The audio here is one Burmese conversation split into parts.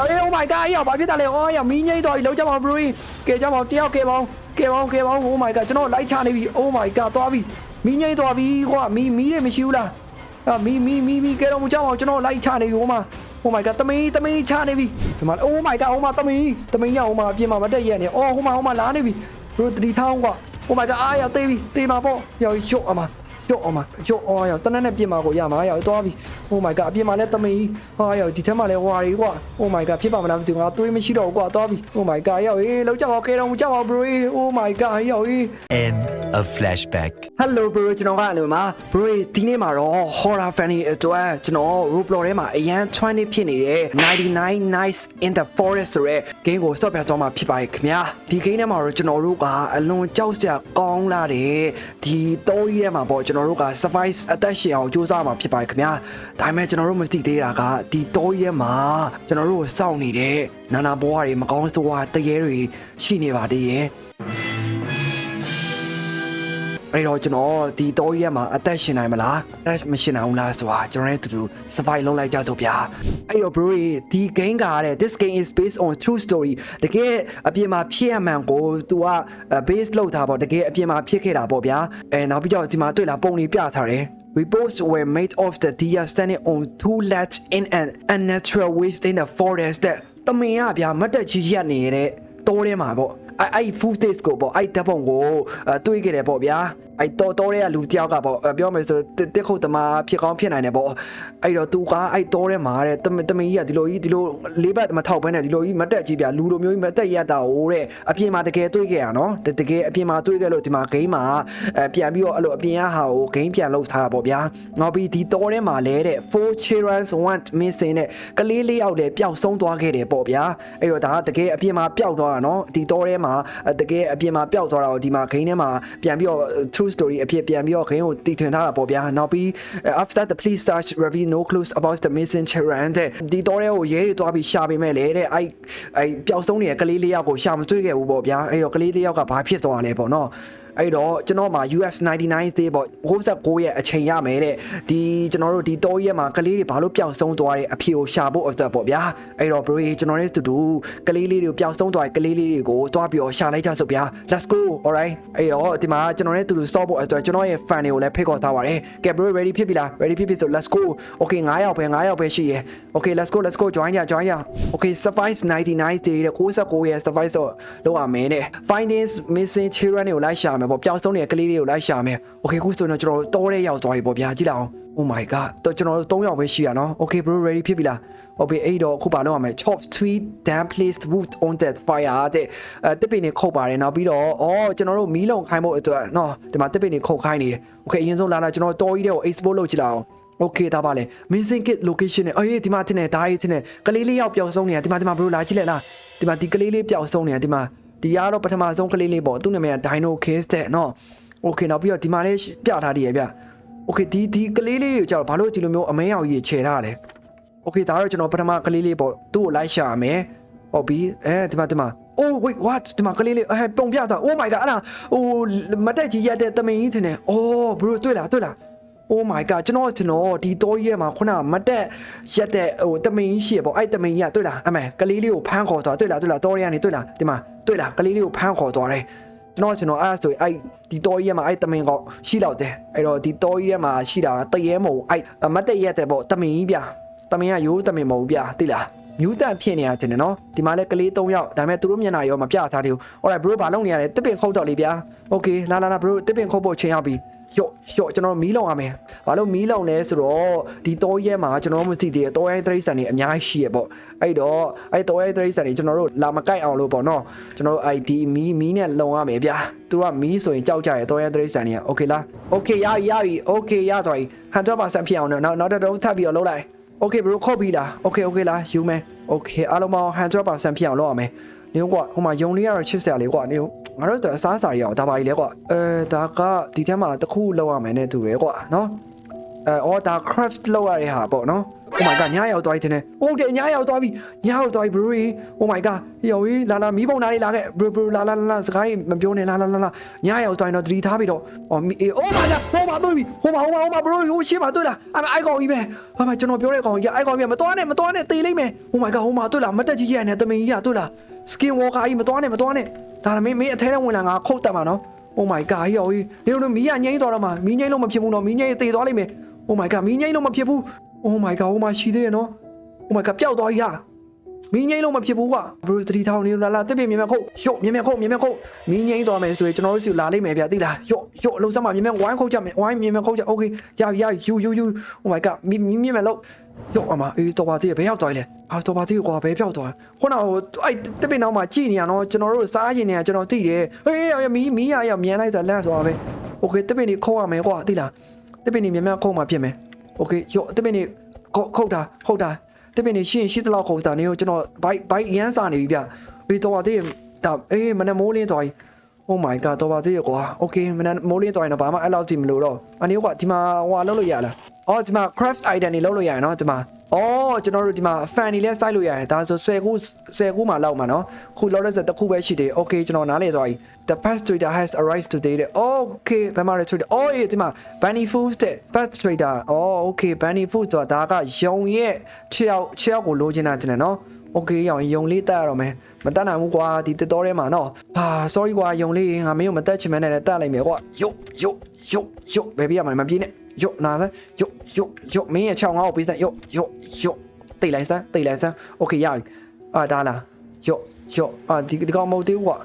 အေး oh my god အေးဘာဖြစ်တာလဲအော်ရမီးငိမ့်တော့လောက်ကြပါ bro ကဲကြပါတယောက်ကဲပါကဲပါကဲပါ oh my god ကျွန်တော်လိုက်ချနေပြီ oh my god သွားပြီမီးငိမ့်သွားပြီကွာမီးမီးတွေမရှိဘူးလားအာမီးမီးမီးမီးကဲတော့မကြောက်အောင်ကျွန်တော်လိုက်ချနေပြီဟိုမှာ oh my god တမီးတမီးချနေပြီဒီမှာ oh my god ဟိုမှာတမီးတမီးရဟိုမှာအပြင်မှာမတက်ရက်နေအော်ဟိုမှာဟိုမှာလာနေပြီ bro တတိထောင်းကွာ oh my god အားရသေးပြီတေးမှာပေါ့ရောက်ရုတ်အမ ရုတ်အမရုတ်အော်ရောက်တနက်နဲ့ပြင်မှာကိုရမှာရောက်သွားပြီ oh my god အပြင်မှာလည်းတမီးဟာရောက်ဒီထဲမှာလည်းဝါရီကွာ oh my god ဖြစ်ပါမလားမသိဘူးငါသွေးမရှိတော့ဘူးကွာသွားပြီ oh my god ရောက်ရေးလောက်ကြပါခဲတော့မကြောက်ပါ bro oh my god ရောက်ရေး End of flashback. Hello bro ကျွန်တော်ကအလိုမှာ bro ဒီနေ့မှာတော့ horror fan တွေအတွက်ကျွန်တော် Roblox ထဲမှာအရန်20ဖြစ်နေတဲ့99 nights in the forest ဆိုတဲ့ game ကိုစော့ပြသွားမှာဖြစ်ပါတယ်ခင်ဗျာဒီ game ထဲမှာတော့ကျွန်တော်တို့ကအလွန်ကြောက်စရာကောင်းလာတဲ့ဒီတောကြီးထဲမှာပေါ့ကျွန်တော်တို့က survive အသက်ရှင်အောင်ကြိုးစားမှာဖြစ်ပါတယ်ခင်ဗျာဒါပေမဲ့ကျွန်တော်တို့မသိသေးတာကဒီတောကြီးထဲမှာကျွန်တော်တို့ကိုစောင့်နေတဲ့နာနာဘွားတွေမကောင်းဆိုးဝါးတရေတွေရှိနေပါသေးရဲ့ အဲ့တော့ကျွန်တော်ဒီတောကြီးရက်မှာအသက်ရှင်နိုင်မလားအသက်မရှင်နိုင်ဘူးလားဆိုတာကျွန်တော်ရဲ့တူတူ survive လုပ်လိုက်ကြစို့ဗျာအဲ့တော့ bro ဒီ game ကတဲ့ this game is based on true story တကယ်အပြင်မှာဖြစ်ရမှန်ကို तू က base လုပ်ထားပေါ့တကယ်အပြင်မှာဖြစ်ခဲ့တာပေါ့ဗျာအဲနောက်ပြီးတော့ဒီမှာတွေ့လားပုံလေးပြထားတယ် Reports were made of the deer standing on two legs in an unnatural waste in the forest တဲ့တမင်ကဗျာမတ်တက်ကြီးရက်နေတဲ့တောထဲမှာပေါ့အဲ့အဲ့ food taste ကိုပေါ့အဲ့ဓာတ်ပုံကိုအဲတွေးခဲ့တယ်ပေါ့ဗျာ အဲ့တော်တော်တဲ့ကလူတယောက်ကပေါ့အဲပြောမယ်ဆိုတက်တက်ခုတ်တမဖြစ်ကောင်းဖြစ်နိုင်တယ်ပေါ့အဲ့တော့သူကအဲ့တော်ထဲမှာတဲ့တမတမင်ကြီးကဒီလိုကြီးဒီလိုလေးဘက်မထောက်ဘဲနဲ့ဒီလိုကြီးမတက်ကြီးဗျာလူလိုမျိုးကြီးမတက်ရက်တာဟိုတဲ့အပြင်မှာတကယ်တွေးခဲ့ရနော်တတကယ်အပြင်မှာတွေးခဲ့လို့ဒီမှာဂိမ်းမှာအဲပြန်ပြီးတော့အဲ့လိုအပြင်ကဟာကိုဂိမ်းပြန်လုပ်ထားတာပေါ့ဗျာနောက်ပြီးဒီတော်ထဲမှာလဲတဲ့ four children went missing တဲ့ကလေးလေးယောက်လည်းပျောက်ဆုံးသွားခဲ့တယ်ပေါ့ဗျာအဲ့တော့ဒါကတကယ်အပြင်မှာပျောက်သွားတာနော်ဒီတော်ထဲမှာတကယ်အပြင်မှာပျောက်သွားတာကိုဒီမှာဂိမ်းထဲမှာပြန်ပြီးတော့ true story အဖြစ်ပြန်ပြီးတော့ဂိမ်းကိုတည်ထွင်ထားတာပေါ့ဗျာနောက်ပြီး after the police start reveal no clues about the missing children တဲ့ဒီတော်ထဲကိုရဲတွေသွားပြီးရှာပေးမဲ့လေတဲ့အဲ့အဲ့ပျောက်ဆုံးနေတဲ့ကလေးလေးယောက်ကိုရှာမတွေ့ခဲ့ဘူးပေါ့ဗျာအဲ့တော့ကလေးလေးယောက်ကဘာဖြစ်သွားလဲပေါ့နော် အဲ့တော့ကျွန်တော်မှာ UF 99 day ပေါ့ 69ရဲ့အချိန်ရမယ်တဲ့ဒီကျွန်တော်တို့ဒီတောရက်မှာကလေးတွေဘာလို့ပျောက်ဆုံးသွားတဲ့အဖြစ်ကိုရှာဖို့အတွက်ပေါ့ဗျာအဲ့တော့ bro ကျွန်တော်နဲ့တူတူကလေးလေးတွေကိုပျောက်ဆုံးသွားတဲ့ကလေးလေးတွေကိုတွားပြီးတော့ရှာလိုက်ကြစို့ဗျာ let's go alright အဲ့တော့ဒီမှာကျွန်တော်နဲ့တူတူ stop ဖို့အတွက်ကျွန်တော်ရဲ့ fan တွေကိုလည်းဖိတ်ခေါ်ထားပါတယ်ကဲ bro ready ဖြစ်ပြီလား ready ဖြစ်ပြီဆို let's go okay 9ယောက်ပဲ9ယောက်ပဲရှိရယ် okay let's go let's go join ရ join ရ okay survive 99 day တဲ့69ရဲ့ survive တော့လောက်ရမယ်တဲ့ findings missing children တွေကိုလိုက်ရှာမယ်ပေါ့ပျောက်ဆုံးနေတဲ့ကလေးတွေကိုလိုက်ရှာမယ် okay ခုဆိုတော့ကျွန်တော်တောထဲရောက်သွားပြီပေါ့ဗျာကြည့်လိုက်အောင် oh my god တော့ကျွန်တော်တို့3ယောက်ပဲရှိရနော် okay bro ready ဖြစ်ပြီလား okay အဲ့တော့ခုပါတော့ရမယ် chop sweet damn placed wood on that fire တဲ့အဲတစ်ပင်နေခုတ်ပါတယ်နောက်ပြီးတော့အော်ကျွန်တော်တို့မီးလုံးခိုင်းဖို့အတွက်နော်ဒီမှာတစ်ပင်နေခုတ်ခိုင်းနေတယ် okay အရင်ဆုံးလာလာကျွန်တော်တော်ကြီးတဲ့ကို export လုပ်ကြည့်လိုက်အောင် okay ဒါပါလေ missing kit location နဲ့အေးဒီမှာတင်နေဒါရေးတင်နေကလေးလေးယောက်ပျောက်ဆုံးနေတာဒီမှာဒီမှာ bro လာကြည့်လိုက်လားဒီမှာဒီကလေးလေးပျောက်ဆုံးနေတာဒီမှာ ဒီကတော့ပထမဆုံးကလေးလေးပေါ့သူ့နာမည်က Dino Case တဲ့နော် okay နောက်ပြီးတော့ဒီမှာလေးပြထားတည်ရဗျ okay ဒီဒီကလေးလေးကိုကြောက်ဘာလို့ဒီလိုမျိုးအမဲရောင်ကြီးခြေထားလဲ okay ဒါတော့ကျွန်တော်ပထမကလေးလေးပေါ့သူ့ကိုလိုက်ရှာမယ်ဟုတ်ပြီအဲဒီမှာဒီမှာ oh wait what ဒီမှာကလေးလေးအဲပုံပြတာ oh my god အဲ့ဒါဟိုမတက်ကြီးရက်တဲ့တမင်ကြီးထင်တယ် oh bro တွေ့လားတွေ့လား Oh my god ကျွန်တော်ကျွန်တော်ဒီတောကြီးထဲမှာခုနကမတက်ရက်တဲ့ဟိုတမင်ကြီးရှိရပေါ့အဲ့တမင်ကြီးကတွေ့လားအမေကလေးလေးကိုဖမ်းခေါ်သွားတွေ့လားတွေ့လားတောရီကနေတွေ့လားဒီမှာတွေ့လားကလေးလေးကိုဖမ်းခေါ်သွားတယ်ကျွန်တော်ကျွန်တော်အဲ့ဒါဆိုအဲ့ဒီတောကြီးထဲမှာအဲ့တမင်ကရှိတော့တယ်အဲ့တော့ဒီတောကြီးထဲမှာရှိတာတရဲမဟုတ်အဲ့မတက်ရက်တဲ့ပေါ့တမင်ကြီးဗျတမင်ကရိုးတမင်မဟုတ်ဗျသိလားမြူတန့်ဖြစ်နေရတင်တယ်နော်ဒီမှာလဲကလေး၃ယောက်ဒါပေမဲ့သူတို့မျက်နှာရောမပြထားသေးဘူး alright bro ဘာလုပ်နေရလဲတစ်ပင်ခုတ်တော့လေဗျာ okay လာလာလာ bro တစ်ပင်ခုတ်ဖို့ချိန်ရောက်ပြီ ရော့ရော့ကျွန်တော်မီးလောင်ရမယ်။ဘာလို့မီးလောင်လဲဆိုတော့ဒီတောရဲမှာကျွန်တော်မသိသေးတဲ့တောရဲသရိတ်ဆန်တွေအများကြီးရှိရပေါ့။အဲ့တော့အဲ့တောရဲသရိတ်ဆန်တွေကျွန်တော်တို့လာမကိုက်အောင်လို့ပေါ့နော်။ကျွန်တော်တို့ ID မီးမီးနဲ့လုံရမယ်ဗျာ။သူကမီးဆိုရင်ကြောက်ကြရတောရဲသရိတ်ဆန်တွေကโอเคလား။ Okay ရပြီရပြီ Okay ရသွားပြီ။100%ဖြစ်အောင်နော်နောက်နောက်တစ်တုံးထပ်ပြီးတော့လုပ်လိုက်။ Okay bro ခေါ်ပြီလား။ Okay okay လားယူမယ်။ Okay အားလုံးပေါင်း100%ဖြစ်အောင်လုပ်ရမယ်။ နေကွာဟိုမှာယုံလေးကတော့ချစ်စရာလေးကွာနေငါတို့တော့အစားအစာတွေရောဒါပါကြီးလဲကွာအဲဒါကဒီထဲမှာတစ်ခုလောက်ရမယ်နဲ့တူတယ်ကွာနော်အဲအော်ဒါ craft လောက်ရတဲ့ဟာပေါ့နော် Oh my god ညရောက်သွားပြီထင်တယ်ဟုတ်တယ်ညရောက်သွားပြီညရောက်သွားပြီ bro Oh my god ယော်လာလာမီးပုံနာလေးလာခဲ့ bro bro လာလာလာစကားမပြောနဲ့လာလာလာလာညရောက်သွားရင်တော့သတိထားပြီးတော့အော်မီ Oh my god ဟိုမှာတွေ့ပြီဟိုမှာဟိုမှာဟိုမှာ bro ဟိုရှေ့မှာတွေ့လားအဲ့အိုက်ကောင်ကြီးပဲဟာမကျွန်တော်ပြောတဲ့ကောင်ကြီးအိုက်ကောင်ကြီးမတော်နဲ့မတော်နဲ့တေးလိမ့်မယ် Oh my god ဟိုမှာတွေ့လားမတက်ကြီးကြီးနဲ့တမင်ကြီးကတွေ့လား skin walker ကြီးမတော်နဲ့မတော်နဲ့ဒါမင်းမင်းအထဲထဲဝင်လာငါခုတ်တက်မှာနော် Oh my god ယော်ကြီးလေလုံးမီးကငိမ့်သွားတော့မှာမီးငိမ့်လို့မဖြစ်ဘူးနော်မီးငိမ့်တေးသွားလိမ့်မယ် Oh my god မီးငိမ့်လို့မဖြစ်ဘူး Oh my god ဟိုမှာရှိသေးရနော် Oh my god ပျောက်သွားပြီဟာမင်းငိမ့်လို့မဖြစ်ဘူးကွာဘရိုသတိထောင်နေလာလာတစ်ပင်မြင်မြခုတ်ရော့မြင်မြခုတ်မြင်မြခုတ်မင်းငိမ့်သွားမယ်ဆိုရင်ကျွန်တော်တို့စီလာလိမ့်မယ်ဗျာသိလားရော့ရော့အလုံးစမ်းမမြင်မြဝိုင်းခုတ်ကြမယ်ဝိုင်းမြင်မြခုတ်ကြ Okay ရပြီရပြီယူယူယူ Oh my god မင်းမြင်မြလို့ ရော့အမအေးတော့ပါသေးဘယ်ရောက်သွားလဲအာတော့ပါသေးကွာဘယ်ပြောက်သွားခုနကအဲ့တစ်ပင်နောက်မှာကြည်နေရနော်ကျွန်တော်တို့စားရင်နေရကျွန်တော်သိတယ်ဟေးရမီးမီးရရမြန်လိုက်စားလန့်သွားပဲ Okay တစ်ပင်နေခုတ်ရမယ်ကွာသိလားတစ်ပင်နေမြင်မြခုတ်မှဖြစ်မယ် Okay ရော့တစ်ပင်နေခုတ်ခုတ်တာဟုတ်တာတပင်နေရှင်းရှိသလောက်ခုံတာနေကိုကျွန်တော်ဘိုက်ဘိုက်ရမ်းစာနေပြီဗျဘေးတော့ပါသေးဒါအေးမနမိုးလင်းသွားပြီ Oh my god တော့ပါသေးရကွာ Okay မနမိုးလင်းသွားရင်တော့ဘာမှအဲ့လောက်ကြည့်မလို့တော့အနည်းကွာဒီမှာဟိုလုပ်လို့ရလား အော်ဒီမှာ craft item တွေလုပ်လို့ရတယ်နော်ဒီမှာအော်ကျွန်တော်တို့ဒီမှာ fan တွေလည်းစိုက်လို့ရတယ်ဒါဆို10ခု10ခုမှလောက်မှာနော်ခုလောက်တဲ့တစ်ခုပဲရှိတယ် Okay ကျွန်တော်နားလေသွားပြီ The past trader has arrived today တဲ့ Okay ဘယ်မှာလဲ trader အော်ဒီမှာ Bunny Foods တဲ့ past trader အော် Okay Bunny Foods ဆိုတာဒါကယုံရဲ့6ယောက်6ယောက်ကိုလိုချင်တာတင်တယ်နော် Okay ရောင်ယုံလေးတက်ရတော့မယ်မတက်နိုင်ဘူးကွာဒီတက်တော်ထဲမှာနော်ဟာ sorry ကွာယုံလေးငါမင်းကိုမတက်ချင်မနဲ့လည်းတက်လိုက်မယ်ကွာယုတ်ယုတ်ယုတ်ယုတ်ဘယ်ပြရမှာလဲမပြေးနဲ့ ယုတ်နာစမ်းယုတ်ယုတ်ယုတ်မင်းရဲ့6ငါ့ကိုပေးစမ်းယုတ်ယုတ်ယုတ်တိတ်လိုက်စမ်းတိတ်လိုက်စမ်း Okay ရပြီအာဒါလားယုတ်ယုတ်အာဒီဒီကောင်မဟုတ်သေးဘူးကွာ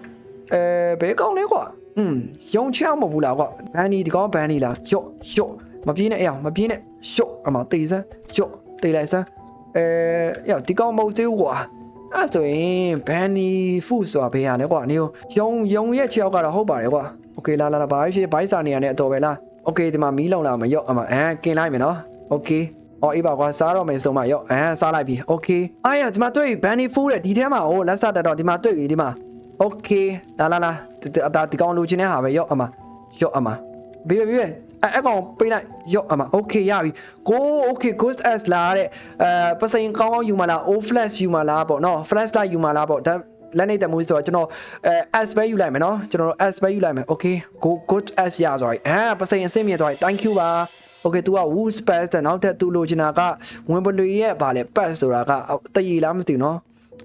အဲဘယ်ကောင်လဲကွာอืมယုံချောင်းမဟုတ်ဘူးလားကွာဘန်နီဒီကောင်ဘန်နီလားယုတ်ယုတ်မပြေးနဲ့အေးအောင်မပြေးနဲ့ယုတ်အမတိတ်စမ်းယုတ်တိတ်လိုက်စမ်း အဲရဒီကောင်မဟုတ်သေးဘူးကွာအဲ့ဆိုရင်ဘန်နီဖူဆိုတာဘေးရလဲကွာနေယုံယုံရဲ့6ယောက်ကတော့ဟုတ်ပါတယ်ကွာโอเคလာလာလာဘာဖြစ်ဘိုက်စာနေရတဲ့အတော်ပဲလား โอเคဒီမှာမီးလုံလာမရော့အမအဲကင်လိုက်မယ်နော်โอเคအော်အေးပါကွာစားတော့မယ်ဆိုမှရော့အဲစားလိုက်ပြီโอเคအားရဒီမှာတွေ့ဘန်နီဖူတဲ့ဒီထဲမှာဟိုလက်စတက်တော့ဒီမှာတွေ့ပြီဒီမှာโอเคလာလာလာဒါဒီကောင်လိုချင်တဲ့ဟာပဲရော့အမရော့အမဘေးဘေးဘေး အဲ့အကောင်ပေးလိုက်ရော့အမโอเคရပြီကိုโอเค ghost s လာတဲ့အဲပစိန်ကောင်းကောင်းယူမလား o flash ယူမလားပေါ့နော် flash light ယူမလားပေါ့ဒါ လက်နေတဲ့မူဆိုတော့ကျွန်တော်အဲ s ပဲယူလိုက်မယ်နော်ကျွန်တော် s ပဲယူလိုက်မယ် okay go good s ရဆိုရင်အဲပစိန်အဆင့်မြင့်ဆိုရင် thank you ပါ okay तू က woo space တဲ့နောက်ထပ် तू လိုချင်တာကဝင်ပလွေရဲ့ဗာလေ pass ဆိုတာကတည်ရလားမသိဘူးနော်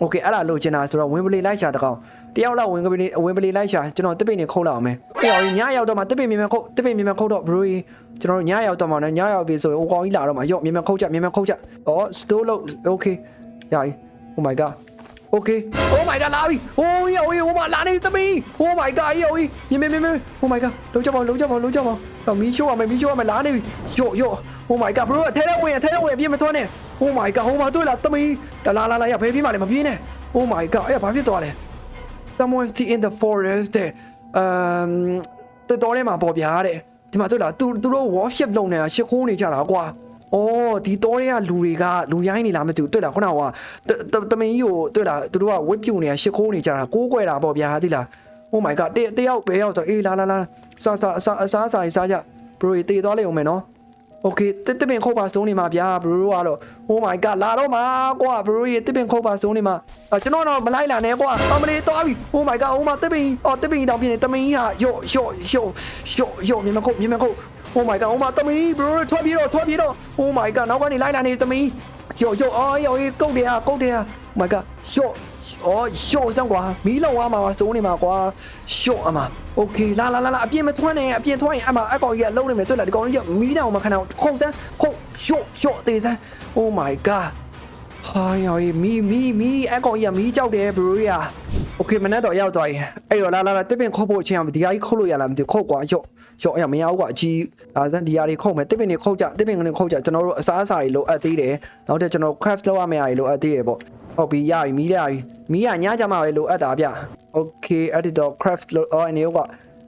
okay အဲ့ဒါလိုချင်တာဆိုတော့ဝင်ပလေလိုက်ရှာတကောင်တယောက်လောက်ဝင်ကပလေဝင်ပလေလိုက်ရှာကျွန်တော်တစ်ပိတ်နေခုတ်လောက်အောင်မယ်တယောက်ညရောက်တော့မှတစ်ပိတ်မြင်မြခုတ်တစ်ပိတ်မြင်မြခုတ်တော့ bro ကျွန်တော်ညရောက်တော့မှလည်းညရောက်ပြီဆိုရင်ဟိုကောင်ကြီးလာတော့မှရော့မြင်မြခုတ်ကြမြင်မြခုတ်ကြအော် store လို့ okay ရပြီ oh my god okay oh my god လာပြီ oh yo yo ဟိုမှာလာနေသမီး oh my god yo မြင်မြင်မြင်မြင် oh my god လုံးကြပါလုံးကြပါလုံးကြပါတော့မီးရှိုးရမယ်မီးရှိုးရမယ်လာနေပြီ yo yo oh my god bro အထဲထဲဝင်အထဲထဲဝင်ပြေးမသွားနဲ့ oh my god ဟိုမှာတွေ့လားသမီးလာလာလာရဖေးပြေးမှလည်းမပြေးနဲ့ oh my god အဲ့ဘာဖြစ်သွားလဲ someone see in the forest တဲ့ um တော်တော်လေးမှာပေါ်ပြားတဲ့ဒီမှာတွေ့လားသူသူတို့ worship လုပ်နေတာရှ िख ိုးနေကြတာကွာ အော်ဒီတော်တွေကလူတွေကလူရိုင်းနေလားမသိဘူးတွေ့လားခုနကတမင်ကြီးကိုတွေ့လားသူတို့ကဝစ်ပြူနေတာရှ िख ိုးနေကြတာကိုးကွယ်တာပေါ့ဗျာသိလား oh my god တတယောက်ပဲရောက်ဆိုအေးလာလာလာစားစားစားစားစားစားကြ bro တေးသွားလိမ့်အောင်မယ်နော် โอเคတစ်တစ်ပင်ခုတ်ပါဆုံးနေမှာဗျာဘရိုကတော့ oh my god လာတော့မှာကွာဘရိုရေတစ်ပင်ခုတ်ပါဆုံးနေမှာအာကျွန်တော်တော့မလိုက်လာနဲ့ကွာအမလေးသွားပြီ oh my god ဟိုမှာတစ်ပင်အော်တစ်ပင်တောင်ပြင်းနေတမင်းကြီးဟာယော့ယော့ယော့ယော့ယော့မြင်မခုတ်မြင်မခုတ် oh my god ဟိုမှာတမင်းဘရိုထွက်ပြေးတော့ထွက်ပြေးတော့ oh my god နောက်ကနေလိုက်လာနေတမင်းယော့ယော့အော်ယော့ကုတ်တယ်ဟာကုတ်တယ်ဟာ oh my god ယော့ အော်ရှော့စမ်းကွာမီးလုံသွားမှာစုံးနေမှာကွာရှော့အမโอเคလာလာလာလာအပြင်မထွန်းနဲ့အပြင်ထွန်းရင်အမအကောင်ကြီးကလုံးနေမယ်တွေ့လားဒီကောင်ကြီးကမီးတောင်မခံအောင်ခုတ်စမ်းခုတ်ရှော့ရှော့သေးစမ်း oh my god ဟာယော်မီမီမီအကောင်ကြီးကမီးကြောက်တယ်ဘရိုရာโอเคမနေ့တော့ရောက်သွားရင်အဲ့တော့လာလာလာတစ်ပင်ခုတ်ဖို့ချင်းအောင်ဒီဟာကြီးခုတ်လို့ရလားမသိခုတ်ကွာရှော့ရှော့အဲ့မရဘူးကွာအကြီးအာစမ်းဒီဟာတွေခုတ်မယ်တစ်ပင်တွေခုတ်ကြတစ်ပင်ကနေခုတ်ကြကျွန်တော်တို့အစားအစာတွေလိုအပ်သေးတယ်နောက်ထပ်ကျွန်တော် craft လုပ်ရမယ့်အရာတွေလိုအပ်သေးတယ်ပေါ့ ဟုတ်ပြီရပြီမီးရပြီမီးကညကြမှာပဲလိုအပ်တာဗျโอเคအဲ့ဒီတော့ craft လို့အော်အနေက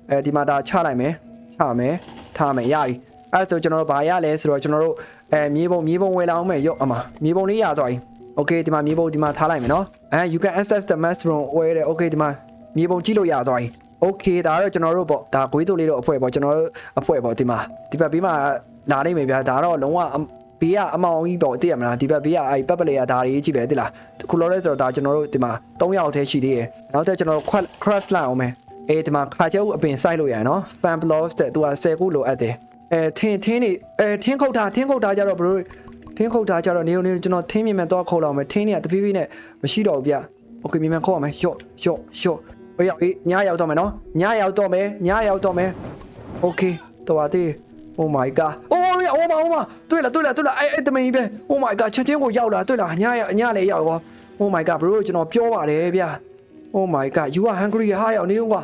အဲဒီမှာဒါချလိုက်မယ်ချမယ်ထားမယ်ရပြီအဲ့ဒါဆိုကျွန်တော်တို့ဘာရလဲဆိုတော့ကျွန်တော်တို့အဲမြေပုံမြေပုံဝယ်လာအောင်မယ်ရော့အမမြေပုံလေးရသွားပြီโอเคဒီမှာမြေပုံဒီမှာထားလိုက်မယ်နော်အဲ you can access the mushroom ဝယ်တယ်โอเคဒီမှာမြေပုံကြည့်လို့ရသွားပြီโอเคဒါတော့ကျွန်တော်တို့ပေါ့ဒါဂွေးတို့လေးတော့အဖွဲပေါ့ကျွန်တော်တို့အဖွဲပေါ့ဒီမှာဒီဘက်ပြီးမှလာနိုင်မယ်ဗျာဒါတော့လုံးဝ ဘေးကအမောင်ကြီးပေါ့သိရမလားဒီဘက်ဘေးကအဲ့ပက်ပလေကဒါတွေကြီးပဲသိလားခုလောလဲဆိုတော့ဒါကျွန်တော်တို့ဒီမှာ3ယောက်တည်းရှိသေးတယ်နောက်တော့ကျွန်တော်တို့ craft လိုက်အောင်မယ်အေးဒီမှာခါကျဲဦးအပင်စိုက်လို့ရတယ်နော် fan blocks တဲ့သူက10ခုလိုအပ်တယ်အဲထင်းထင်းနေအဲထင်းခုတ်တာထင်းခုတ်တာကြတော့ဘရိုထင်းခုတ်တာကြတော့နေနေကျွန်တော်ထင်းမြင်မြန်တော့ခုတ်လောက်မယ်ထင်းနေကတဖြည်းဖြည်းနဲ့မရှိတော့ဘူးဗျโอเคမြင်မြန်ခုတ်အောင်မယ်ရှော့ရှော့ရှော့ဟိုရောက်အေးညရောက်တော့မယ်နော်ညရောက်တော့မယ်ညရောက်တော့မယ်โอเคတော်ပါသေး Oh my god အိုး ้ ရ Oh my Oh my တွေ့လားတွေ့လားတွေ့လားအဲ့အဲ့တမင်ကြီးပဲ Oh my god ချက်ချင်းကိုရောက်လာတွေ့လားညရညလည်းရောက်ရော Oh my god bro ကျွန်တော်ပြောပါတယ်ဗျာ Oh my god you are hungry ဟာရောက်နေဦးကွာ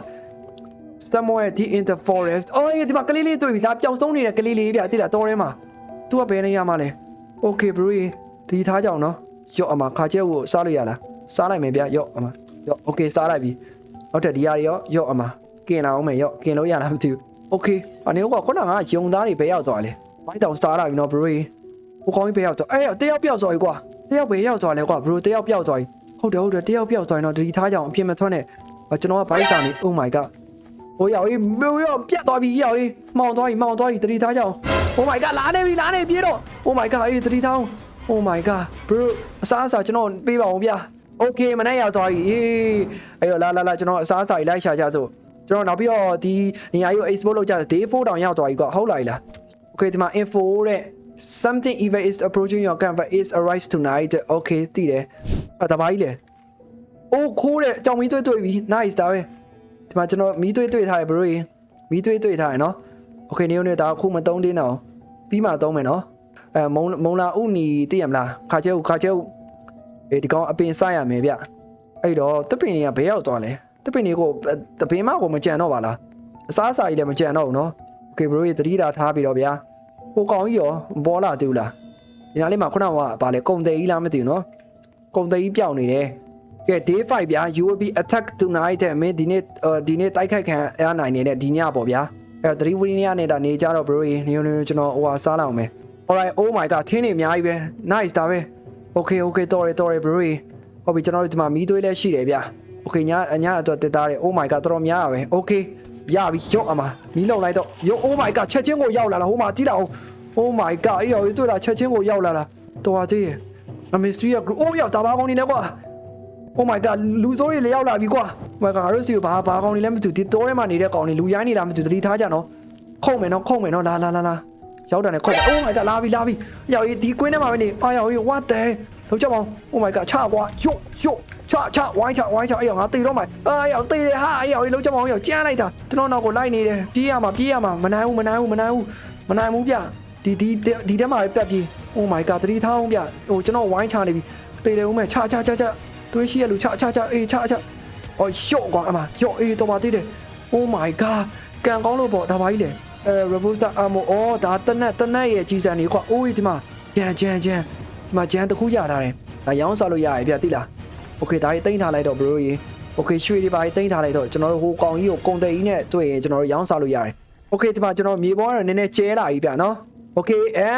somewhere deep in the forest အော်ဒီမှာကလေးလေးတွေ့ပြီဒါပျောက်ဆုံးနေတဲ့ကလေးလေးဗျာတိလားတော်ထဲမှာ तू ကဘယ်နေရမှာလဲ Okay bro ဒီထားကြအောင်နော်ရော့အမခါကျဲကိုစားလို့ရလားစားလိုက်မယ်ဗျာရော့အမရော့ Okay စားလိုက်ပြီဟုတ်တယ်ဒီဟာတွေရောရော့အမကင်လာအောင်မယ်ရော့ကင်လို့ရလားမသိဘူး Okay အနေကခုနကယုံသားတွေဘယ်ရောက်သွားလဲ ဘိုက်တောင်စားလာပြီနော် bro ဟိုကောင်းကြီးဘယ်ရောက်သွားအဲ့တယောက်ပြောက်သွားပြီကွာတယောက်ဘယ်ရောက်သွားလဲကွာ bro တယောက်ပြောက်သွားပြီဟုတ်တယ်ဟုတ်တယ်တယောက်ပြောက်သွားရင်တော့ဒီထားကြအောင်အပြင်းမထွက်နဲ့ကျွန်တော်ကဘိုက်စာနေ Oh my god ဟိုရောက်ရေးမေရောက်ပြတ်သွားပြီရောက်ရေးမောင်သွားပြီမောင်သွားပြီတတိထားကြအောင် Oh my god လာနေပြီလာနေပြေတော့ Oh my god အေးတတိထားအောင် Oh my god bro အစားအစာကျွန်တော်ပေးပါအောင်ဗျာ Okay မနေ့ရောက်သွားပြီအေးအဲ့တော့လာလာလာကျွန်တော်အစားအစာကြီးလိုက်ရှာကြစို့ကျွန်တော်နောက်ပြီးတော့ဒီနေရာကြီးကို export လုပ်ကြတယ် day 4တောင်ရောက်သွားပြီကွာဟုတ်လားလား okay ဒီမှာ info တဲ့ something event is approaching your camp but is arrives tonight okay တည်တယ်အတပါးကြီးလေအိုးခိုးတဲ့အကြောင်းမီးတွေ့တွေ့ပြီ nice ဒါပဲဒီမှာကျွန်တော်မီးတွေ့တွေ့ထားတယ်ဘရိုကြီးမီးတွေ့တွေ့ထားတယ်နော် okay နေုံနဲ့ဒါခုမသုံးသေးတော့ပြီးမှသုံးမယ်နော်အဲမုံမုံလာဥနီတည်ရမလားခါကျဲဥခါကျဲဥအေးဒီကောင်အပင်စရမယ်ဗျအဲ့တော့တပင်ကြီးကဘယ်ရောက်သွားလဲတပင်ကြီးကိုတပင်မကိုမကြံတော့ပါလားအစားအစာကြီးလည်းမကြံတော့ဘူးနော် โอเคဘရိုကြီးတတိတာထားပြီးတော့ဗျာဟိုကောင်ကြီးရောမပေါ်လာသေးဘူးလားဒီနားလေးမှာခုနကဗာလေကုံတယ်ကြီးလားမသိဘူးနော်ကုံတယ်ကြီးပြောင်းနေတယ် ကဲ day 5ဗျာ you will be attacked tonight တဲ့မင်းဒီနေ့အာဒီနေ့တိုက်ခိုက်ခံရနိုင်နေတဲ့ဒီညပေါ့ဗျာအဲ့တော့3 week နေ့နေတာနေကြတော့ bro ရေနေနေကျွန်တော်ဟိုဟာစားလောက်မယ် alright oh my god ထင်းနေအများကြီးပဲ nice ဒါပဲ okay okay တော်ရတော်ရ bro ရေဟုတ်ပြီကျွန်တော်တို့ဒီမှာမီးသွေးလည်းရှိတယ်ဗျာ okay ညညအတွက်တက်သားတယ် oh my god တော်တော်များရပဲ okay ရပြီရော့အမမီးလောက်လိုက်တော့ရော oh my god ချက်ချင်းကိုရောက်လာလားဟိုမှာကြည့်တော့ oh my god အေးရောတွေ့တာချက်ချင်းကိုရောက်လာလားတော်ပါသေးရဲ့အမစ္စထရီက group အိုးရောက်တာပါကောင်းနေတယ်ကွာ Oh my god လူစိုးတွေလည်းရောက်လာပြီကွာ။ဟိုကငါတို့စီကိုဘာဘာကောင်တွေလည်းမသိဘူးဒီတိုးထဲမှာနေတဲ့ကောင်တွေလူရိုင်းနေတာမသိဘူးသတိထားကြနော်။ခုံမယ်နော်ခုံမယ်နော်လာလာလာလာရောက်တယ်နဲ့ခုံမယ် Oh my god လာပြီလာပြီ။ရောက်ဒီကွင်းထဲမှာပဲနေအာရောက် what the လောက်ကြပါဦး Oh my god ချကွာယို့ယို့ ချချဝိုင်းချဝိုင်းချအေးငါတေတော့မှာအာရောက်တေတယ်ဟာအေးရောက်လောက်ကြပါဦးရောက်ကြမ်းလိုက်တာကျွန်တော်နောက်ကိုလိုက်နေတယ်ပြေးရမှာပြေးရမှာမနိုင်ဘူးမနိုင်ဘူးမနိုင်ဘူးမနိုင်ဘူးဗျဒီဒီဒီထဲမှာပဲပြတ်ပြေး Oh my god သတိထားအောင်ဗျဟိုကျွန်တော်ဝိုင်းချနေပြီတေတယ်ဦးမယ်ချချချချတွေးရှိရလူချချချအေးချချအော်ရှော့ကွာအမရှော့အေးတော့ပါသေးတယ် Oh my god ကန်ကောင်းလို့ပေါ့ဒါပါကြီးလေအဲ Robusta Ammo အော်ဒါတနက်တနက်ရဲ့ကြီးစံနေကွာအိုးဒီမှာဂျန်ဂျန်ဂျန်ဒီမှာဂျန်တစ်ခုရထားတယ်ဒါရောင်းစားလို့ရရပြတိလား Okay ဒါကြီးတိမ့်ထားလိုက်တော့ bro ကြီး Okay ရွှေတွေပါကြီးတိမ့်ထားလိုက်တော့ကျွန်တော်တို့ဟိုကောင်ကြီးကိုကုံတယ်ကြီးနဲ့တွေ့ရင်ကျွန်တော်တို့ရောင်းစားလို့ရတယ် Okay ဒီမှာကျွန်တော်မြေပေါ်ကတော့နည်းနည်းကျဲလာပြီဗျနော် Okay အဲ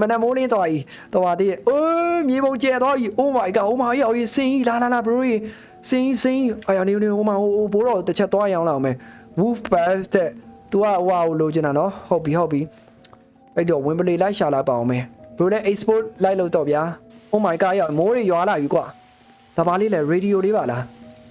မနက်မိုးလင်းသွားပြီတော့ပါသေးအိုးမြေပုံကျဲသွားပြီ Oh my god Oh my god စင်းကြီးလာလာလာ bro ကြီးစင်းစင်းအာရနေနေဟိုမှာဟိုဘိုးတော်တစ်ချက်သွားရောင်းလာအောင်မယ် Wolf Pass တဲ့ तू ကဟိုဟာလိုချင်တာနော်ဟုတ်ပြီဟုတ်ပြီအဲ့တော့ဝင်ပလေလိုက်ရှာလာပါအောင်မယ် bro လည်း export လိုက်လို့တော့ဗျာ Oh my god ရောမိုးတွေရွာလာပြီကွာ ဒါပါလေးလေ radio လေးပါလား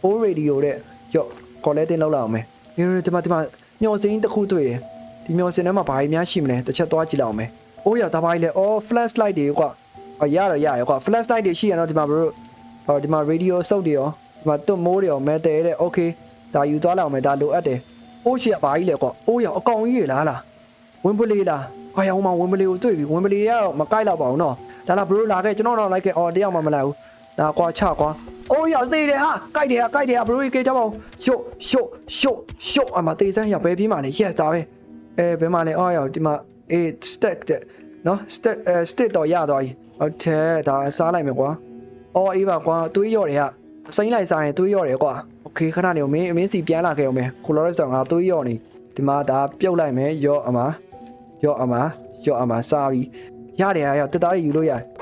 Oh radio တဲ့ရော့ခေါ်လဲတင်လောက်လာအောင်မယ်ဒီဒီမှာဒီမှာညော်စင်းတစ်ခုတွေ့တယ်ဒီမျောစင်ထဲမှာဘာကြီးများရှိမလဲတစ်ချက်သွားကြည့်လောက်အောင်မယ်။အိုးရဒါပါကြီးလဲအော် flash light တွေကွာ။အော်ရတော့ရရကွာ flash light တွေရှိရတော့ဒီမှာဘရိုဟောဒီမှာ radio စုပ်တွေရောဒီမှာတွတ်မိုးတွေရော metal တဲ့ okay ဒါယူသွားလောက်အောင်မယ်ဒါလိုအပ်တယ်။အိုးရှိရဘာကြီးလဲကွာ။အိုးရအကောင်ကြီးရလားလား။ဝင်းပလေးလား။ဟာရအောင်မဝင်းပလေးကိုတွေ့ပြီဝင်းပလေးကတော့မကိုက်တော့ပါဘူးနော်။ဒါလားဘရိုလာခဲ့ကျွန်တော်တော့လိုက်ခဲ့အော်တယောက်မှမလိုက်ဘူး။ ဒါကွာချကွာ။အိုးရသေးတယ်ဟာကိုက်တယ်ဟာကိုက်တယ်ဟာဘရိုကြီးကြပါဦး။ရှုတ်ရှုတ်ရှုတ်ရှုတ်အမသေးစမ်းရဘယ်ပြေးမှလဲ yes ဒါပဲ။ အဲဘယ်မှာလဲအော်ရောဒီမှာအေး stack တဲ့နော် stack အဲ stick တော့ရသွားပြီဟုတ်တယ်ဒါစားလိုက်မယ်ကွာအော်အေးပါကွာတွေးရော့တယ်ကအစိမ့်လိုက်စားရင်တွေးရော့တယ်ကွာโอเคခဏနေမင်းမင်းစီပြန်လာခဲ့အောင်မယ်ကိုလော်ရက်ဆိုငါတွေးရော့နေဒီမှာဒါပြုတ်လိုက်မယ်ရော့အမရော့အမရော့အမစားပြီရတယ်ရတက်သားယူလို့ရတယ်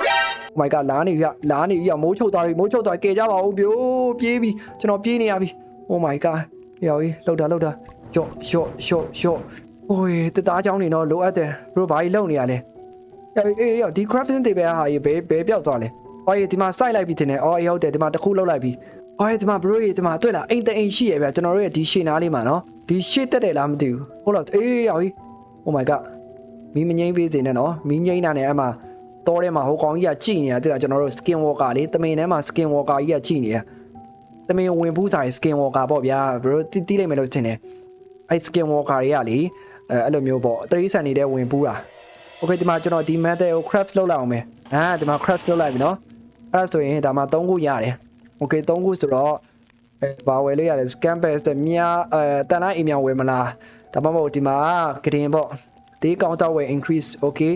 Oh my god လာနေပြီလာနေပြီမိုးချုပ်သွားပြီမိုးချုပ်သွားကဲကြပါဦးပြိုးပြေးပြီကျွန်တော်ပြေးနေရပြီ Oh my god ရောက်ပြီလှုပ်တာလှုပ်တာရော့ရော့ရော့ရော့ ။အိုးတက်သားเจ้าနေတော့လိုအပ်တယ်။ဘရိုဘာကြီးလုံနေရလဲ အေးအေးရောဒီ crafting table ဟာရေဘယ်ဘယ်ပြောက်သွားလဲအော်ရေဒီမှာ site လိုက်ပြီတင်တယ်အော်အေးဟုတ်တယ်ဒီမှာတစ်ခုလောက်လိုက်ပြီအော်ရေဒီမှာ bro ရေဒီမှာတွေ့လားအိမ်တအိမ်ရှိရဗျကျွန်တော်တို့ရဲ့ဒီရှေ့နားလေးမှာနော်ဒီရှေ့တက်တယ်လားမသိဘူးဟုတ်လားအေးရောကြီး oh my god မီးမငိမ့်ပေးစေနဲ့နော်မီးငိမ့်တာနဲ့အဲ့မှာ တောထဲမှာဟိုကောင်ကြီးကကြည်နေတာတိလားကျွန်တော်တို့ skin walker လေးတမင်ထဲမှာ skin walker ကြီးကကြည်နေတာတမင်ဝင်ဘူးစား skin walker ပေါ့ဗျာ bro တီးတီးလိုက်မယ်လို့ထင်တယ်အဲ့ skin walker တွေကလေအဲအဲ့လိုမျိုးပေါ့တရိษံနေတဲ့ဝင်ဘူးတာ okay ဒီမှာကျွန်တော်ဒီ method ကို craft လုပ်လိုက်အောင်မယ်အာဒီမှာ craft လုပ်လိုက်ပြီနော်အဲ့ဒါဆိုရင်ဒါမှ3ခုရတယ် okay 3ခုဆိုတော့အဲဘာဝယ်လို့ရတယ် scan base တဲ့မြားအဲတန်လိုက်အိမ်မြောင်ဝယ်မလားဒါမှမဟုတ်ဒီမှာကတင်ပေါ့ဒီ counter ဝယ် increase okay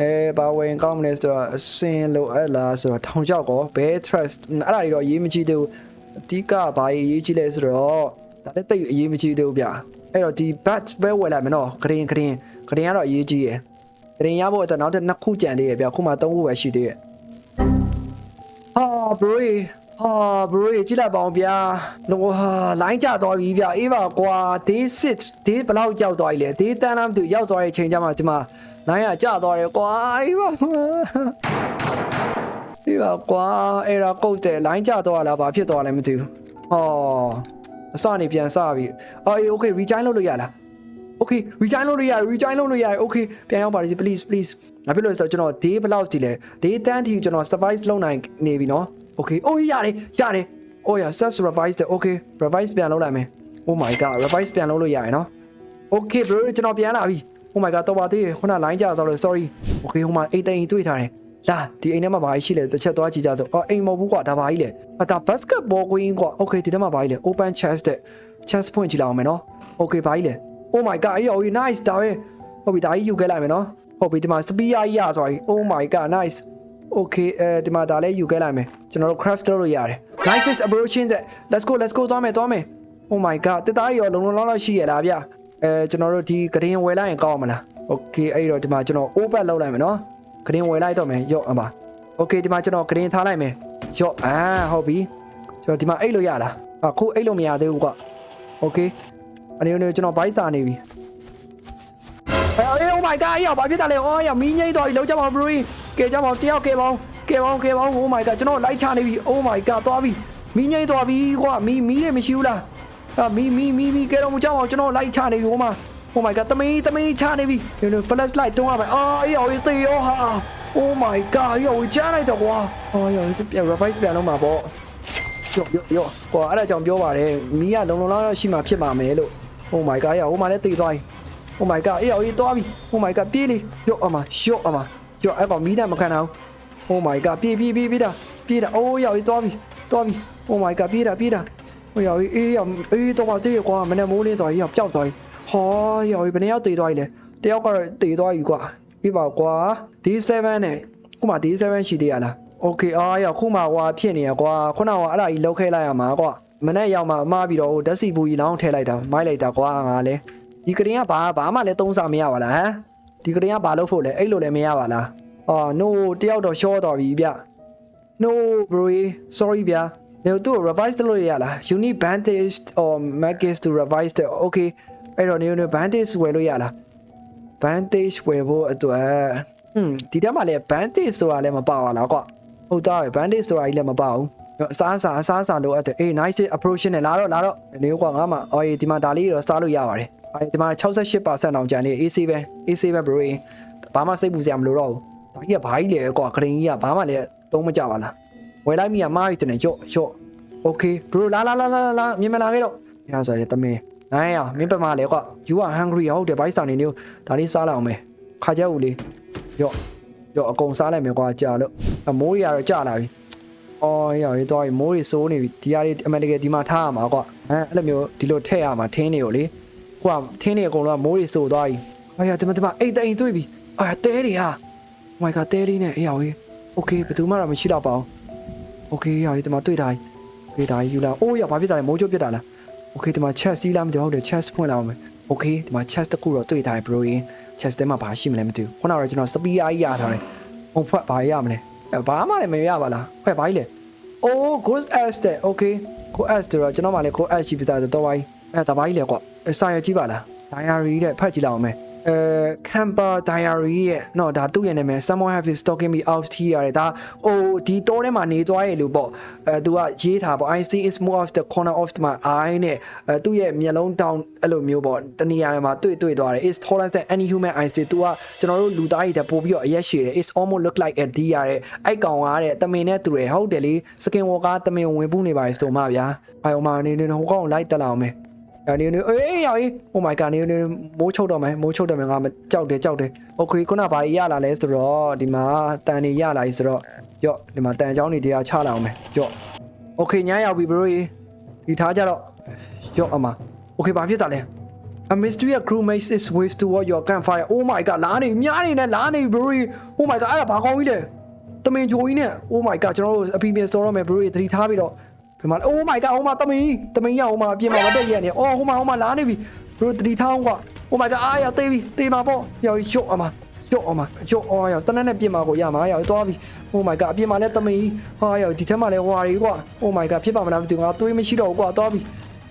အဲဘာဝယ်ကောင်းမလဲဆိုတော့အစင်လို့အဲ့လားဆိုတော့ထောင်ချောက်ကောဘဲ trust အဲ့ဒါတွေတော့အရေးမကြီးသေးဘူးအဓိကဘာအရေးကြီးလဲဆိုတော့ဒါလည်းတိတ်အရေးမကြီးသေးဘူးဗျအဲ့တော့ဒီ bat ပဲဝယ်လိုက်မယ်နော်ကတင်ကတင်ကတင်ကတော့အရေးကြီးရယ်ကတင်ရဖို့အတွက်နောက်တစ်နှစ်ခုကြံသေးရယ်ဗျခုမှသုံးခုပဲရှိသေးရယ်ဟာ bro ဟာ bro ကြည့်လိုက်ပါအောင်ဗျာလောဟာလိုင်းကြသွားပြီဗျအေးပါကွာ day 6 day ဘယ်လောက်ရောက်သွားပြီလဲ day တန်းလားမသိဘူးရောက်သွားတဲ့အချိန်ကျမှဒီမှာလိုင်းကကြသွားတယ်ကွာအေးပါဒီပါကွာအဲ့ဒါကုတ်တယ်လိုင်းကြသွားလားဘာဖြစ်သွားလဲမသိဘူးဟောအစနေပြန်စပြီအော်အေး okay rejoin လုပ်လို့ရလား okay rejoin လုပ်လို့ရတယ် rejoin လုပ်လို့ရတယ် okay ပြန်ရောက်ပါလိမ့် please please ငါပြောလို့ဆိုတော့ကျွန်တော် day ဘယ်လောက်ကြည့်လဲ day တန်းတီကျွန်တော် surprise လုပ်နိုင်နေပြီနော် okay အိုးရတယ်ရတယ် oh yeah set revise တယ် okay revise ပြန်လုပ်လိုက်မယ် oh my god revise ပြန်လုပ်လို့ရတယ်နော် okay bro ကျွန်တော်ပြန်လာပြီ oh my god တော့ပါသေးတယ်ခုန line ကြသွားလို့ sorry okay ဟိုမှာအိတ်တိန်တွေ့ထားတယ်လာဒီအိမ်ထဲမှာဘာကြီးရှိလဲတစ်ချက်သွားကြည့်ကြစို့အော်အိမ်မဟုတ်ဘူးကွာဒါဘာကြီးလဲအဒါ basketball queen ကွာ okay ဒီထဲမှာဘာကြီးလဲ open chest တဲ့ chest point ကြည့်လိုက်အောင်မယ်နော် okay ဘာကြီးလဲ oh my god အေးအော် nice ဒါပဲဟုတ်ပြီဒါကြီးယူခဲ့လိုက်မယ်နော်ဟုတ်ပြီဒီမှာ spear ကြီးရဆိုရင် oh my god nice okay အဲဒီမှာဒါလည်းယူခဲ့လိုက်မယ်ကျွန်တော်တို့ craft လုပ်လို့ရတယ် nice is approaching that let's go let's go သွားမယ်သွားမယ် oh my god တက်သားရောလုံလုံလောက်လောက်ရှိရလားဗျအဲကျွန်တော်တို့ဒီကရင်ဝယ်လိုက်ရင်ကောင်းမလား okay အဲ့တော့ဒီမှာကျွန်တော် open လုပ်လိုက်မယ်နော်ကရင်ဝယ်လိုက်တော့မယ်ရော့အမ okay ဒီမှာကျွန်တော်ကရင်ထားလိုက်မယ်ရော့အာဟုတ်ပြီကျွန်တော်ဒီမှာအိတ်လို့ရလားအခုအိတ်လို့မရသေးဘူးကွာ okay အနေနဲ့ကျွန်တော်ဘိုက်စာနေပြီ အေး oh my god အေးဘာဖြစ်တာလဲအော်ရမီးငိမ့်တော့လောက်ကြပါ bro ကဲကြပါတယောက်ကဲပါကဲပါကဲပါ oh my god ကျွန်တော်လိုက်ချနေပြီ oh my god သွားပြီမီးငိမ့်သွားပြီကွာမီးမီးတွေမရှိဘူးလားအာမီးမီးမီးမီးကဲတော့မကြောက်အောင်ကျွန်တော်လိုက်ချနေပြီဟိုမှာ oh my god တမီးတမီးချနေပြီဒီလို flash light တွန်းရမယ်အော်အေးအော်တေးရောဟာ oh my god ရောကြားလိုက်တော့ကွာအော်ရောပြန် revise ပြန်လုပ်မှာပေါ့ရောရောရောကွာအဲ့ဒါကြောင့်ပြောပါတယ်မီးကလုံလုံလောက်လောက်ရှိမှဖြစ်ပါမယ်လို့ oh my god ရောဟိုမှာလည်းတေးသွားပြီ oh my god အေးအော်အေးသွားပြီ oh my god ပြေးလေရောအမရောအမရောအဲ့ကောင်မီးနဲ့မခံအောင် oh my god ပြေးပြေးပြေးပြေးတာပြေးတာအိုးရောအေးသွားပြီသွားပြီ oh my god ပြေးတာပြေးတာဟိုရောအေးရောအေးတော့ပါသေးကွာမနေ့မိုးလင်းသွားပြီရောပျောက်သွားပြီဟောရောဘယ်နှစ်ယောက်တေးသွားပြီလဲတယောက်ကတော့တေးသွားပြီကွာပြပါကွာ D7 နဲ့ခုမှ D7 ရှိသေးရလား okay အားရခုမှကွာဖြစ်နေရကွာခုနကအဲ့ဒါကြီးလောက်ခဲလိုက်ရမှာကွာမနေ့ရောက်မှအမှားပြီးတော့ဟိုဓာတ်စီဘူးကြီးလောင်းထည့်လိုက်တာမိုက်လိုက်တာကွာငါလဲ ဒီကရင်ကဘာဘာမှလည်းသုံးစားမရပါလားဟမ်ဒီကရင်ကဘာလုပ်ဖို့လဲအဲ့လိုလည်းမရပါလားအော် no တယောက်တော့ရှော့တော်ပြီဗျ no bro sorry ဗျာနေသူ့ revise လုပ်ရလား you need bandage or magis to revise the okay အဲ့တော့နေနေ bandage ဝယ်လို့ရလား bandage ဝယ်ဖို့အတွက်ဟွန်းဒီတက်မှာလည်း bandage ဆိုတာလည်းမပါပါလားကွာဟုတ်သားပဲ bandage ဆိုတာကြီးလည်းမပါဘူးအစားအစာအစားအစာလိုအပ်တယ်အေး nice approach နဲ့လာတော့လာတော့နေကွာငါမှအော်ဒီမှာဒါလေးတော့စားလို့ရပါတယ် အဲဒီမှာ68%အောင်ကျန်နေ AC ပဲ AC ပဲ bro ဘာမှစိတ်ပူစရာမလိုတော့ဘူးဒါကြီးကဘာကြီးလဲကွာခရင်ကြီးကဘာမှလည်းသုံးမကြပါလားဝယ်လိုက်မိရမားပြီတဲ့ရော့ရော့ okay bro လာလာလာလာလာမြင်မလာခဲ့တော့ရဆိုရတမင်းနိုင်ရမင်းပမာလဲကွာ you are hungry ဟုတ်တယ်ဘိုက်စာနေနေဒါလေးစားလိုက်အောင်မယ်ခါကြဦးလေးရော့ရော့အကုန်စားလိုက်မယ်ကွာကြာလို့အမိုးရတော့ကြာလာပြီအော်ရော်ရေးတော့မိုးရီစိုးနေပြီဒီဟာလေးအမှန်တကယ်ဒီမှာထားရမှာကွာအဲအဲ့လိုမျိုးဒီလိုထည့်ရမှာထင်းနေကိုလေ ကွာထင်းနေအကုန်လုံးမိုးရီစိုးသွားပြီအော်ရဒီမှာဒီမှာအိတ်တိန်တွေ့ပြီအာတဲတွေဟာ oh my god တဲလေးနဲ့အေးရော်ရေး okay ဘယ်သူမှတော့မရှိတော့ပါဘူး okay ရော်ရေးဒီမှာတွေ့တာတွေ့တာယူလာအိုးရဘာဖြစ်တာလဲမိုးချိုးပြစ်တာလား okay ဒီမှာ chest စီးလာမသိဘူးဟုတ်တယ် chest ဖွင့်လာအောင်မယ် okay ဒီမှာ chest တစ်ခုတော့တွေ့ထားတယ် bro ရင် chest ထဲမှာဘာရှိမလဲမသိဘူးခုနကတော့ကျွန်တော် spear ကြီးရထားတယ်ဟိုဖွက်ဘာရမလဲအဲဘာမှလည်းမရပါလားဖွက်ဘာကြီးလဲ oh ghost ash တဲ့ okay ghost ash တော့ကျွန်တော်မှလည်း ghost ash ရှိပြတာတော့ဝိုင်း အဲဒါဘာကြီးလဲကွာစာရကြည့်ပါလား diary တဲ့ဖတ်ကြည့်လိုက်အောင်မယ်အဲ camper diary ရဲ့နော်ဒါသူ့ရဲ့နာမည် someone have been stalking me out here ရတယ်ဒါဟိုဒီတိုးထဲမှာနေသွားရဲ့လို့ပေါ့အဲသူကရေးထားပေါ့ I see is more of the corner of my eye နဲ့အဲသူ့ရဲ့မျက်လုံးတောင်အဲ့လိုမျိုးပေါ့တနေရာမှာတွေ့တွေ့သွားတယ် is taller than any human I see သူကကျွန်တော်တို့လူသားကြီးတက်ပို့ပြီးတော့အရက်ရှည်တယ် is almost look like a deer တဲ့အဲ့ကောင်ကတဲ့တမင်နဲ့တူတယ်ဟုတ်တယ်လေ skin walker တမင်ဝင်ပူးနေပါလေဆိုမှဗျာအဲဟိုမှာနေနေဟိုကောင်လိုက်တက်လာအောင်မယ် အဲ့ဒီနေအေးရောင်ကြီး Oh my god နေနေမိုးချုပ်တော့မယ်မိုးချုပ်တော့မယ်ငါမကြောက်တယ်ကြောက်တယ် Okay ခုနဘာကြီးရလာလဲဆိုတော့ဒီမှာတန်နေရလာပြီဆိုတော့ရော့ဒီမှာတန်ချောင်းနေတရားချလာအောင်မယ်ရော့ Okay ညရောက်ပြီ bro ဒီထားကြတော့ရော့အမ Okay ဘာဖြစ်တာလဲ A mystery crew makes its way toward your campfire Oh my god လာနေများနေနဲ့လာနေ bro Oh my god အဲ့ဒါဘာကောင်းကြီးလဲတမင်ချိုကြီးနဲ့ Oh my god ကျွန်တော်တို့အပီပင်စောရမယ် bro သတိထားပြီးတော့ ဒီမှာ Oh my god ဟိုမှာတမင်တမင်ရဟိုမှာပြင်မှာမတက်ရနေအော်ဟိုမှာဟိုမှာလာနေပြီ bro သတိထားအောင်ကွာ Oh my god အားရသေးပြီတေးမှာပေါ့ရောရော့အမရော့အမရော့အော်ရောတနက်နဲ့ပြင်မှာကိုရမှာရောသွားပြီ Oh my god အပြင်မှာလည်းတမင်ဟာရောဒီထက်မှာလည်းဟွာရီကွာ Oh my god ဖြစ်ပါမလားမသိဘူးငါသွေးမရှိတော့ဘူးကွာသွားပြီ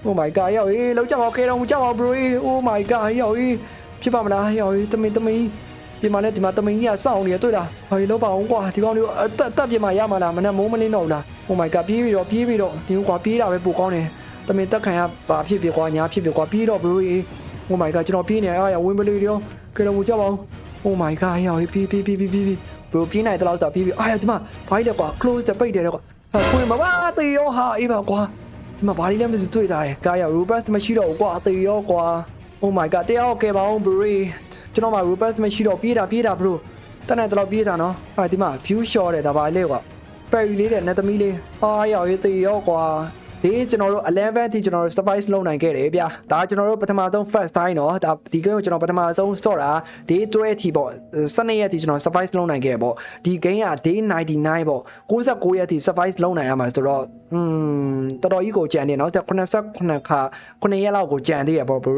Oh my god ရောက်ရေးလောက်ကြပါခဲတော့မကြောက်ပါ bro Oh my god ရောက်ရေးဖြစ်ပါမလားရောက်ရေးတမင်တမင်ဒီမှာနဲ့ဒီမှာတမင်ကြီးကစောင့်နေရတွေ့လားဘာလို့လောက်ပါအောင်ကွာဒီကောင်လေးအတက်တက်ပြင်မှာရမှာလားမနဲ့မိုးမလင်းတော့ဘူးလား Oh my god ပြေးပြီးတော့ပြေးပြီးတော့ဒီကွာပြေးတာပဲပိုကောင်းတယ်တမင်တက်ခံရပါဖြစ်ဖြစ်ကွာညာဖြစ်ဖြစ်ကွာပြေးတော့ bro Oh my god ကျွန်တော်ပြေးနေရရဝင်းပလေးရောခဲတော့မကြောက်ပါဘူး Oh my god ရောက်ရေးပြေးပြေးပြေးပြေးပြေး bro ပြေးနိုင်တဲ့လောက်တော့ပြေးပြေးအာရဒီမှာဘာကြီးလဲကွာ close တဲ့ပိတ်တယ်ကွာဟာခွေမှာပါတေးရောဟာအေးပါကွာဒီမှာဘာလေးလဲမသိတွေ့တာတယ်ကာရ robust မရှိတော့ဘူးကွာအသေးရောကွာ Oh my god တရားကဲပါအောင် bro ကျွန်တော်မှာ robust မရှိတော့ပြေးတာပြေးတာ bro တနေ့တော့ပြေးတာနော်ဟာဒီမှာ view shot တယ်ဒါပါလေကွာ ferry လေးတဲ့နတ်သမီးလေးဟာရောက်ရေးသေးရောကွာဒီကျွန်တော်တို့11ထိကျွန်တော်တို့ surprise လုပ်နိုင်ခဲ့တယ်ဗျာဒါကျွန်တော်တို့ပထမဆုံး first time เนาะဒါဒီ game ကိုကျွန်တော်ပထမဆုံး store တာ day 12ထိပေါ့12ရက်ထိကျွန်တော် surprise လုပ်နိုင်ခဲ့တယ်ပေါ့ဒီ game က day 99ပေါ့69ရက်ထိ surprise လုပ်နိုင်ရမှာဆိုတော့ อืมတော်တော်ကြီးကိုကြံနေเนาะ89ခါ9ရက်လောက်ကိုကြံသေးရပေါ့ bro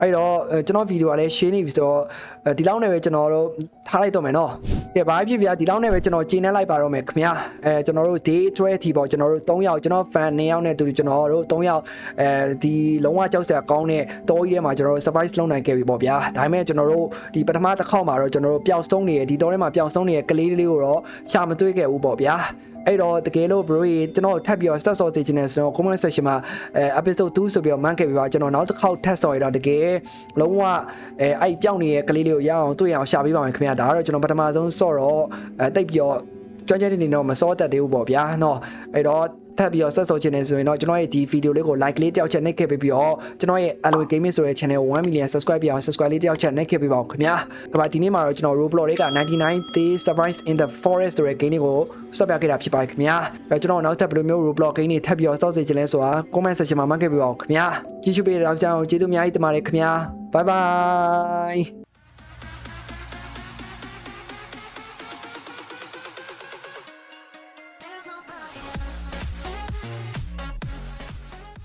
အဲ့တော့ကျွန်တော်ဗီဒီယိုကလည်း share နေပြီဆိုတော့ဒီလောက်နဲ့ပဲကျွန်တော်တို့ထားလိုက်တော့မယ်เนาะကဲဘာဖြစ်ဗျာဒီလောက်နဲ့ပဲကျွန်တော်ကျင်းနေလိုက်ပါတော့မယ်ခင်ဗျာအဲကျွန်တော်တို့ day 12ထိပေါ့ကျွန်တော်တို့3ယောက်ကျွန်တော် fan 2ယောက်နဲ့တူကျွန်တော်တို့3ယောက်အဲဒီလုံးဝကြောက်စရာကောင်းတဲ့တောကြီးထဲမှာကျွန်တော်တို့ surprise လုပ်နိုင်ခဲ့ပြီပေါ့ဗျာဒါပေမဲ့ကျွန်တော်တို့ဒီပထမတစ်ခေါက်မှာတော့ကျွန်တော်တို့ပျောက်ဆုံးနေရဲ့ဒီတောထဲမှာပျောက်ဆုံးနေတဲ့ကလေးလေးကိုတော့ရှာမတွေ့ခဲ့ဘူးပေါ့ဗျာ အဲ့တော့တကယ်လို့ bro ကျွန်တော်ထပ်ပြီးတော့ start ဆော့စေချင်တယ်ဆိုတော့ comment section မှာအဲ episode 2ဆိုပြီးတော့ man ခဲ့ပြီးပါကျွန်တော်နောက်တစ်ခေါက်ထပ်ဆော့ရတော့တကယ်လုံးဝအဲအဲ့ပြောင်းနေတဲ့ကလေးလေးကိုရအောင်တွေ့အောင်ရှာပေးပါမယ်ခင်ဗျာဒါကတော့ကျွန်တော်ပထမဆုံးဆော့တော့အဲတိတ်ပြီးတော့ကျွမ်းကျင်တဲ့နေတော့မစောတတ်သေးဘူးပေါ့ဗျာเนาะအဲ့တော့ ထပ်ပြီးတော့ဆက်ဆော့ချင်နေဆိုရင်တော့ကျွန်တော်ရဲ့ဒီဗီဒီယိုလေးကို like လေးတယောက်ချက်နှိပ်ခဲ့ပေးပြီးတော့ကျွန်တော်ရဲ့ Alloy Gaming ဆိုတဲ့ channel ကို1 million subscribe ပြအောင် subscribe လေးတယောက်ချက်နှိပ်ခဲ့ပေးပါဦးခင်ဗျာကဘာဒီနေ့မှာတော့ကျွန်တော် Roblox လေးက99 day surprise in the forest ဆိုတဲ့ game လေးကိုစပြခဲ့တာဖြစ်ပါတယ်ခင်ဗျာအဲကျွန်တော်နောက်ထပ်ဘယ်လိုမျိုး Roblox game တွေထပ်ပြီးတော့စောင့်စေချင်လဲဆိုတာ comment section မှာမှတ်ခဲ့ပေးပါဦးခင်ဗျာကြည့်ရှုပေးတဲ့အတွက်ကြောင့်ကျေးဇူးအများကြီးတင်ပါတယ်ခင်ဗျာ bye bye